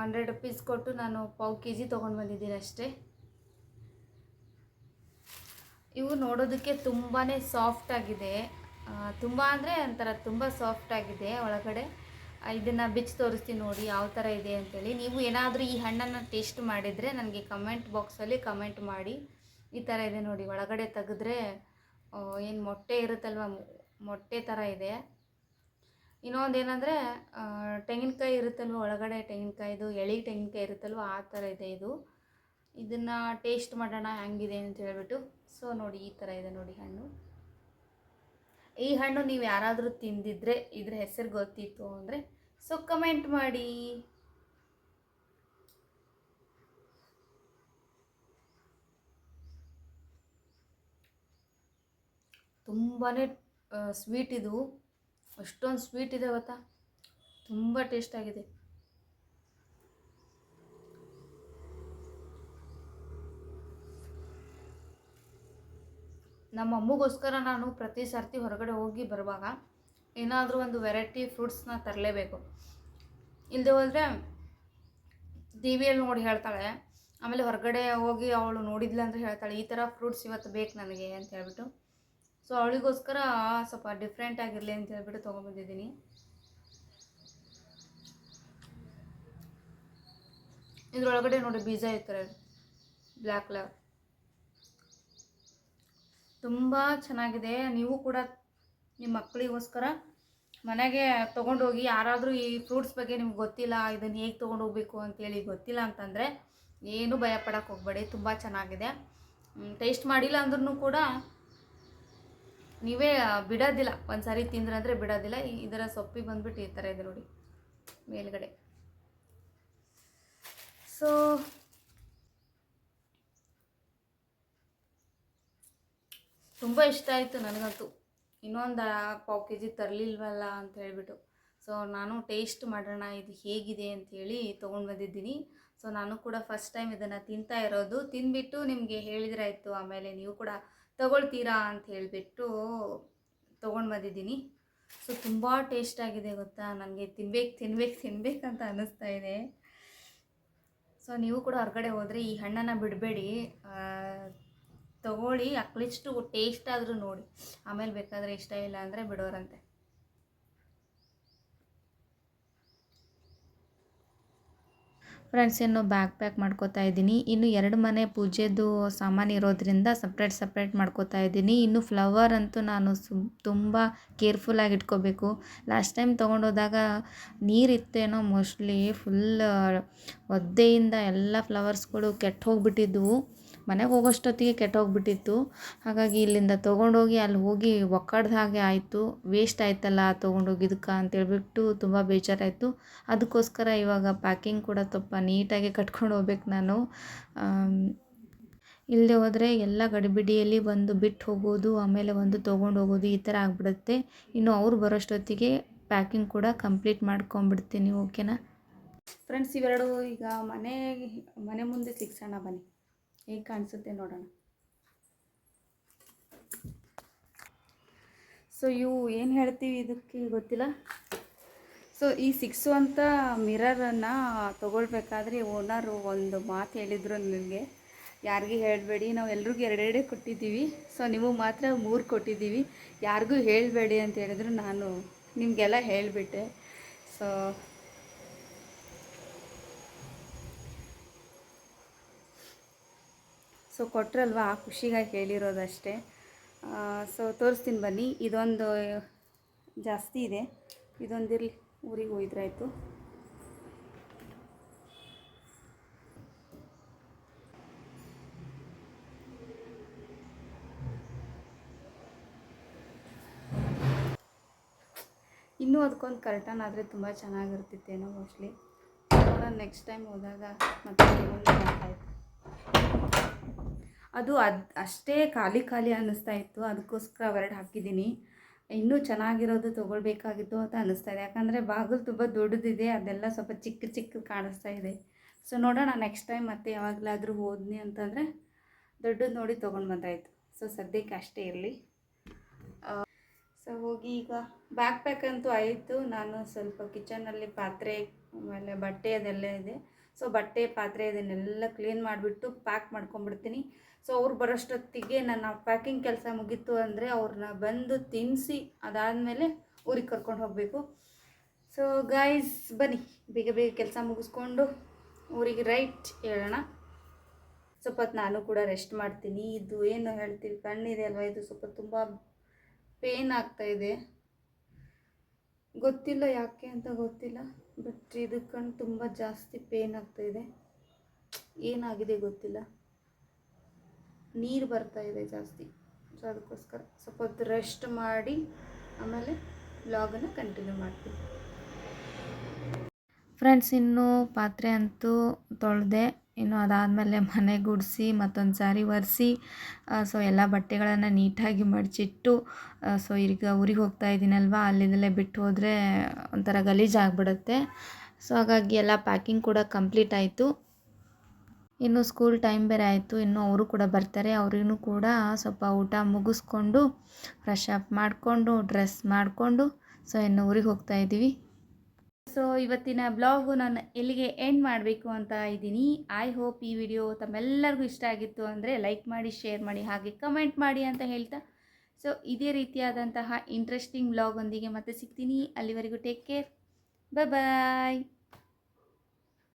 ಹಂಡ್ರೆಡ್ ರುಪೀಸ್ ಕೊಟ್ಟು ನಾನು ಪಾವ್ ಕೆ ಜಿ ತೊಗೊಂಡು ಬಂದಿದ್ದೀನಿ ಅಷ್ಟೇ. ಇವು ನೋಡೋದಕ್ಕೆ ತುಂಬಾ ಸಾಫ್ಟಾಗಿದೆ ತುಂಬ ಅಂದರೆ ಒಂಥರ ತುಂಬ ಸಾಫ್ಟಾಗಿದೆ ಒಳಗಡೆ. ಇದನ್ನು ಬಿಚ್ಚಿ ತೋರಿಸ್ತೀನಿ ನೋಡಿ, ಯಾವ ಥರ ಇದೆ ಅಂತೇಳಿ. ನೀವು ಏನಾದರೂ ಈ ಹಣ್ಣನ್ನು ಟೇಸ್ಟ್ ಮಾಡಿದರೆ ನನಗೆ ಕಮೆಂಟ್ ಬಾಕ್ಸಲ್ಲಿ ಕಮೆಂಟ್ ಮಾಡಿ. ಈ ಥರ ಇದೆ ನೋಡಿ, ಒಳಗಡೆ ತೆಗೆದ್ರೆ ಏನು ಮೊಟ್ಟೆ ಇರುತ್ತಲ್ವ, ಮೊಟ್ಟೆ ಥರ ಇದೆ. ಇನ್ನೊಂದು ಏನಂದರೆ ತೆಂಗಿನಕಾಯಿ ಇರುತ್ತಲ್ವ, ಒಳಗಡೆ ತೆಂಗಿನಕಾಯಿದು, ಎಳೆ ತೆಂಗಿನಕಾಯಿ ಇರುತ್ತಲ್ವ, ಆ ಥರ ಇದೆ ಇದು. ಇದನ್ನು ಟೇಸ್ಟ್ ಮಾಡೋಣ ಹೆಂಗಿದೆ ಅಂತ ಹೇಳ್ಬಿಟ್ಟು. ಸೊ ನೋಡಿ, ಈ ಥರ ಇದೆ ನೋಡಿ ಹಣ್ಣು. ಈ ಹಣ್ಣು ನೀವು ಯಾರಾದರೂ ತಿಂದಿದ್ರೆ, ಇದ್ರ ಹೆಸರು ಗೊತ್ತಿತ್ತು ಅಂದರೆ ಸೊ ಕಮೆಂಟ್ ಮಾಡಿ. ತುಂಬಾ ಸ್ವೀಟ್ ಇದು. ಅಷ್ಟೊಂದು ಸ್ವೀಟ್ ಇದೆ ಗೊತ್ತಾ? ತುಂಬ ಟೇಸ್ಟ್ ಆಗಿದೆ. ನಮ್ಮ ಅಮ್ಮಗೋಸ್ಕರ ನಾನು ಪ್ರತಿ ಸರ್ತಿ ಹೊರಗಡೆ ಹೋಗಿ ಬರುವಾಗ ಏನಾದರೂ ಒಂದು ವೆರೈಟಿ ಫ್ರೂಟ್ಸ್ನ ತರಲೇಬೇಕು. ಇಲ್ಲದೆ ಹೋದರೆ ಟಿ ವಿಯಲ್ಲಿ ನೋಡಿ ಹೇಳ್ತಾಳೆ, ಆಮೇಲೆ ಹೊರಗಡೆ ಹೋಗಿ ಅವಳು ನೋಡಿದ್ಲ ಅಂದರೆ ಹೇಳ್ತಾಳೆ, ಈ ಥರ ಫ್ರೂಟ್ಸ್ ಇವತ್ತು ಬೇಕು ನನಗೆ ಅಂತ ಹೇಳ್ಬಿಟ್ಟು. ಸೊ ಅವಳಿಗೋಸ್ಕರ ಸ್ವಲ್ಪ ಡಿಫ್ರೆಂಟ್ ಆಗಿರಲಿ ಅಂತ ಹೇಳ್ಬಿಟ್ಟು ತೊಗೊಂಬಂದಿದ್ದೀನಿ ಇದ್ರೊಳಗಡೆ ನೋಡಿ ಬೀಜ ಇರ್ತಾರೆ ಬ್ಲ್ಯಾಕ್ ಕಲರ್ ತುಂಬ ಚೆನ್ನಾಗಿದೆ. ನೀವು ಕೂಡ ನಿಮ್ಮ ಮಕ್ಕಳಿಗೋಸ್ಕರ ಮನೆಗೆ ತೊಗೊಂಡೋಗಿ ಯಾರಾದರೂ ಈ ಫ್ರೂಟ್ಸ್ ಬಗ್ಗೆ ನಿಮ್ಗೆ ಗೊತ್ತಿಲ್ಲ, ಇದನ್ನು ಹೇಗೆ ತೊಗೊಂಡು ಹೋಗ್ಬೇಕು ಅಂತೇಳಿ ಗೊತ್ತಿಲ್ಲ ಅಂತಂದರೆ ಏನೂ ಭಯ ಪಡೋಕ್ಕೆ ಹೋಗಬೇಡಿ, ತುಂಬ ಚೆನ್ನಾಗಿದೆ. ಟೇಸ್ಟ್ ಮಾಡಿಲ್ಲ ಅಂದ್ರೂ ಕೂಡ ನೀವೇ ಬಿಡೋದಿಲ್ಲ. ಒಂದು ಸಾರಿ ತಿಂದ್ರಂದರೆ ಬಿಡೋದಿಲ್ಲ. ಇದರ ಸೊಪ್ಪಿ ಬಂದ್ಬಿಟ್ಟು ಈ ಥರ ಇದೆ ನೋಡಿ, ಮೇಲ್ಗಡೆ. ಸೊ ತುಂಬ ಇಷ್ಟ ಆಯಿತು ನನಗಂತೂ. ಇನ್ನೊಂದು ಪಾವು ಕೆ ಜಿ ತರಲಿಲ್ವಲ್ಲ ಅಂತ ಹೇಳಿಬಿಟ್ಟು. ಸೊ ನಾನು ಟೇಸ್ಟ್ ಮಾಡೋಣ, ಇದು ಹೇಗಿದೆ ಅಂಥೇಳಿ ತೊಗೊಂಡು ಬಂದಿದ್ದೀನಿ. ಸೊ ನಾನು ಕೂಡ ಫಸ್ಟ್ ಟೈಮ್ ಇದನ್ನು ತಿಂತಾ ಇರೋದು. ತಿಂದ್ಬಿಟ್ಟು ನಿಮಗೆ ಹೇಳಿದ್ರೆ ಆಯಿತು ಆಮೇಲೆ ನೀವು ಕೂಡ ತಗೊಳ್ತೀರಾ ಅಂತ ಹೇಳಿಬಿಟ್ಟು ತೊಗೊಂಡು ಬಂದಿದ್ದೀನಿ. ಸೊ ತುಂಬ ಟೇಸ್ಟ್ ಆಗಿದೆ ಗೊತ್ತಾ? ನನಗೆ ತಿನ್ಬೇಕು ತಿನ್ಬೇಕು ತಿನ್ಬೇಕಂತ ಅನ್ನಿಸ್ತಾ ಇದೆ. ಸೊ ನೀವು ಕೂಡ ಹೊರಗಡೆ ಹೋದರೆ ಈ ಹಣ್ಣನ್ನು ಬಿಡಬೇಡಿ. ತಗೊಳ್ಳಿ ಅಟ್ಲೀಸ್ಟು ಟೇಸ್ಟ್ ಆದರೂ ನೋಡಿ. ಆಮೇಲೆ ಬೇಕಾದರೆ ಇಷ್ಟ ಇಲ್ಲ ಅಂದರೆ ಬಿಡೋರಂತೆ. ಫ್ರೆಂಡ್ಸ್ ಇನ್ನು ಬ್ಯಾಗ್ ಪ್ಯಾಕ್ ಮಾಡ್ಕೋತಾ ಇದ್ದೀನಿ. ಇನ್ನು ಎರಡು ಮನೆ ಪೂಜೆದು ಸಾಮಾನು ಇರೋದ್ರಿಂದ ಸಪ್ರೇಟ್ ಸಪ್ರೇಟ್ ಮಾಡ್ಕೋತಾ ಇದ್ದೀನಿ. ಇನ್ನು ಫ್ಲವರ್ ಅಂತೂ ನಾನು ಸು ತುಂಬ ಕೇರ್ಫುಲ್ಲಾಗಿ ಇಟ್ಕೋಬೇಕು. ಲಾಸ್ಟ್ ಟೈಮ್ ತೊಗೊಂಡೋದಾಗ ನೀರಿತ್ತೇನೋ ಮೋಸ್ಟ್ಲಿ ಫುಲ್ ಒದ್ದೆಯಿಂದ ಎಲ್ಲ ಫ್ಲವರ್ಸ್ಗಳು ಕೆಟ್ಟು ಹೋಗ್ಬಿಟ್ಟಿದ್ವು. ಮನೆಗೆ ಹೋಗೋಷ್ಟೊತ್ತಿಗೆ ಕೆಟ್ಟೋಗ್ಬಿಟ್ಟಿತ್ತು. ಹಾಗಾಗಿ ಇಲ್ಲಿಂದ ತೊಗೊಂಡೋಗಿ ಅಲ್ಲಿ ಹೋಗಿ ಒಕ್ಕಾಡ್ದ ಹಾಗೆ ಆಯಿತು. ವೇಸ್ಟ್ ಆಯ್ತಲ್ಲ ತೊಗೊಂಡೋಗಿದ್ದಕ್ಕೆ ಅಂತೇಳ್ಬಿಟ್ಟು ತುಂಬ ಬೇಜಾರಾಯಿತು. ಅದಕ್ಕೋಸ್ಕರ ಇವಾಗ ಪ್ಯಾಕಿಂಗ್ ಕೂಡ ಸ್ವಲ್ಪ ನೀಟಾಗಿ ಕಟ್ಕೊಂಡು ಹೋಗ್ಬೇಕು ನಾನು. ಇಲ್ಲದೆ ಹೋದರೆ ಎಲ್ಲ ಗಡಿಬಿಡಿಯಲ್ಲಿ ಒಂದು ಬಿಟ್ಟು ಹೋಗೋದು, ಆಮೇಲೆ ಒಂದು ತೊಗೊಂಡು ಹೋಗೋದು ಈ ಥರ ಆಗ್ಬಿಡುತ್ತೆ. ಇನ್ನು ಅವ್ರು ಬರೋಷ್ಟೊತ್ತಿಗೆ ಪ್ಯಾಕಿಂಗ್ ಕೂಡ ಕಂಪ್ಲೀಟ್ ಮಾಡ್ಕೊಂಬಿಡ್ತೀನಿ, ಓಕೆನಾ? ಫ್ರೆಂಡ್ಸ್, ಇವೆರಡು ಈಗ ಮನೆ ಮನೆ ಮುಂದೆ ಸಿಕ್ಸೋಣ ಬನ್ನಿ. ಹೇಗೆ ಕಾಣಿಸುತ್ತೆ ನೋಡೋಣ. ಸೊ ಇವು ಏನು ಹೇಳ್ತೀವಿ ಇದಕ್ಕೆ ಗೊತ್ತಿಲ್ಲ. ಸೊ ಈ ಸಿಕ್ಸುವಂಥ ಮಿರರನ್ನು ತೊಗೊಳ್ಬೇಕಾದ್ರೆ ಓನರು ಒಂದು ಮಾತು ಹೇಳಿದರು ನನಗೆ ಯಾರಿಗೂ ಹೇಳಬೇಡಿ, ನಾವು ಎಲ್ರಿಗೂ ಎರಡೆರಡೇ ಕೊಟ್ಟಿದ್ದೀವಿ. ಸೊ ನೀವು ಮಾತ್ರ ಮೂರು ಕೊಟ್ಟಿದ್ದೀವಿ. ಯಾರಿಗೂ ಹೇಳಬೇಡಿ ಅಂತ ಹೇಳಿದ್ರು ನಾನು ನಿಮಗೆಲ್ಲ ಹೇಳಿಬಿಟ್ಟೆ. ಸೊ ಸೊ ಕೊಟ್ರಲ್ವ ಆ ಖುಷಿಗಾಗಿ ಹೇಳಿರೋದಷ್ಟೇ. ಸೊ ತೋರಿಸ್ತೀನಿ ಬನ್ನಿ. ಇದೊಂದು ಜಾಸ್ತಿ ಇದೆ. ಇದೊಂದು ಇದೊಂದಿರಲಿ ಊರಿಗೆ ಹೋಯ್ದ್ರಾಯ್ತು ಇನ್ನೂ ಅದಕ್ಕೊಂದು ಕರ್ಟನ್ ಆದರೆ ತುಂಬ ಚೆನ್ನಾಗಿರ್ತಿತ್ತೇನೋ ಮೋಸ್ಟ್ಲಿ. ನೆಕ್ಸ್ಟ್ ಟೈಮ್ ಹೋದಾಗ ಮತ್ತೆ ಅದು ಅದು ಅಷ್ಟೇ ಖಾಲಿ ಖಾಲಿ ಅನ್ನಿಸ್ತಾ ಇತ್ತು. ಅದಕ್ಕೋಸ್ಕರ ಅವೆರಡು ಹಾಕಿದ್ದೀನಿ. ಇನ್ನೂ ಚೆನ್ನಾಗಿರೋದು ತೊಗೊಳ್ಬೇಕಾಗಿತ್ತು ಅಂತ ಅನ್ನಿಸ್ತಾ ಇದೆ. ಯಾಕಂದರೆ ಬಾಗಿಲು ತುಂಬ ದೊಡ್ಡದಿದೆ. ಅದೆಲ್ಲ ಸ್ವಲ್ಪ ಚಿಕ್ಕ ಚಿಕ್ಕ ಕಾಣಿಸ್ತಾ ಇದೆ. ಸೊ ನೋಡೋಣ ನೆಕ್ಸ್ಟ್ ಟೈಮ್ ಮತ್ತೆ ಯಾವಾಗಲಾದರೂ ಹೋದ್ನಿ ಅಂತಂದರೆ ದೊಡ್ಡದು ನೋಡಿ ತೊಗೊಂಡು ಬಂದಾಯಿತು. ಸೊ ಸದ್ಯಕ್ಕೆ ಅಷ್ಟೇ ಇರಲಿ. ಸೊ ಹೋಗಿ ಈಗ ಬ್ಯಾಕ್ ಪ್ಯಾಕ್ ಅಂತೂ ಆಯಿತು. ನಾನು ಸ್ವಲ್ಪ ಕಿಚನಲ್ಲಿ ಪಾತ್ರೆ, ಆಮೇಲೆ ಬಟ್ಟೆ ಅದೆಲ್ಲ ಇದೆ. ಸೊ ಬಟ್ಟೆ, ಪಾತ್ರೆ ಇದನ್ನೆಲ್ಲ ಕ್ಲೀನ್ ಮಾಡಿಬಿಟ್ಟು ಪ್ಯಾಕ್ ಮಾಡ್ಕೊಂಡ್ಬಿಡ್ತೀನಿ. ಸೊ ಅವ್ರು ಬರೋಷ್ಟೊತ್ತಿಗೆ ನನ್ನ ಪ್ಯಾಕಿಂಗ್ ಕೆಲಸ ಮುಗೀತು ಅಂದರೆ ಅವ್ರನ್ನ ಬಂದು ತಿನ್ನಿಸಿ ಅದಾದಮೇಲೆ ಊರಿಗೆ ಕರ್ಕೊಂಡು ಹೋಗಬೇಕು. ಸೊ ಗಾಯ್ಸ್ ಬನ್ನಿ. ಬೇಗ ಬೇಗ ಕೆಲಸ ಮುಗಿಸ್ಕೊಂಡು ಊರಿಗೆ ರೈಟ್ ಹೇಳೋಣ. ಸ್ವಲ್ಪ ನಾನು ಕೂಡ ರೆಸ್ಟ್ ಮಾಡ್ತೀನಿ. ಇದು ಏನು ಹೇಳ್ತೀವಿ ಕಣ್ಣಿದೆ ಅಲ್ವಾ? ಇದು ಸ್ವಲ್ಪ ತುಂಬ ಪೇನ್ ಆಗ್ತಾ ಇದೆ. ಗೊತ್ತಿಲ್ಲ ಯಾಕೆ ಅಂತ ಗೊತ್ತಿಲ್ಲ ಬಟ್ ಇದು ಕಣ್ಣು ತುಂಬ ಜಾಸ್ತಿ ಪೇನ್ ಆಗ್ತಾ ಇದೆ. ಏನಾಗಿದೆ ಗೊತ್ತಿಲ್ಲ. ನೀರು ಬರ್ತಾ ಇದೆ ಜಾಸ್ತಿ. ಸೊ ಅದಕ್ಕೋಸ್ಕರ ಸ್ವಲ್ಪ ಹೊತ್ತು ರೆಸ್ಟ್ ಮಾಡಿ, ಆಮೇಲೆ ವ್ಲಾಗನ್ನು ಕಂಟಿನ್ಯೂ ಮಾಡ್ತೀನಿ. ಫ್ರೆಂಡ್ಸ್ ಇನ್ನು ಪಾತ್ರೆ ಅಂತೂ ತೊಳೆದೆ, ಇನ್ನು ಅದಾದಮೇಲೆ ಮನೆ ಗುಡಿಸಿ, ಮತ್ತೊಂದು ಸಾರಿ ಒರೆಸಿ ಸೊ ಎಲ್ಲ ಬಟ್ಟೆಗಳನ್ನು ನೀಟಾಗಿ ಮಡಚಿಟ್ಟು ಸೊ ಈಗ ಊರಿಗೆ ಹೋಗ್ತಾ ಇದ್ದೀನಲ್ವ ಅಲ್ಲಿಂದಲೇ ಬಿಟ್ಟು ಹೋದರೆ ಒಂಥರ ಗಲೀಜಾಗ್ಬಿಡುತ್ತೆ. ಸೊ ಹಾಗಾಗಿ ಎಲ್ಲ ಪ್ಯಾಕಿಂಗ್ ಕೂಡ ಕಂಪ್ಲೀಟ್ ಆಯಿತು. ಇನ್ನು ಸ್ಕೂಲ್ ಟೈಮ್ ಬೇರೆ ಆಯಿತು, ಇನ್ನು ಅವರು ಕೂಡ ಬರ್ತಾರೆ, ಅವ್ರಿಗೂ ಕೂಡ ಸ್ವಲ್ಪ ಊಟ ಮುಗಿಸ್ಕೊಂಡು ಫ್ರೆಶ್ ಅಪ್ ಮಾಡಿಕೊಂಡು ಡ್ರೆಸ್ ಮಾಡಿಕೊಂಡು ಸೊ ಇನ್ನು ಊರಿಗೆ ಹೋಗ್ತಾ ಇದ್ದೀವಿ. ಸೊ ಇವತ್ತಿನ ಬ್ಲಾಗು ನಾನು ಎಲ್ಲಿಗೆ ಎಂಡ್ ಮಾಡಬೇಕು ಅಂತ ಇದ್ದೀನಿ. ಐ ಹೋಪ್ ಈ ವಿಡಿಯೋ ತಮ್ಮೆಲ್ಲರಿಗೂ ಇಷ್ಟ ಆಗಿತ್ತು ಅಂದರೆ ಲೈಕ್ ಮಾಡಿ ಶೇರ್ ಮಾಡಿ, ಹಾಗೆ ಕಮೆಂಟ್ ಮಾಡಿ ಅಂತ ಹೇಳ್ತಾ. ಸೊ ಇದೇ ರೀತಿಯಾದಂತಹ ಇಂಟ್ರೆಸ್ಟಿಂಗ್ ಬ್ಲಾಗೊಂದಿಗೆ ಮತ್ತೆ ಸಿಗ್ತೀನಿ. ಅಲ್ಲಿವರೆಗೂ ಟೇಕ್ ಕೇರ್ ಬಾಯ್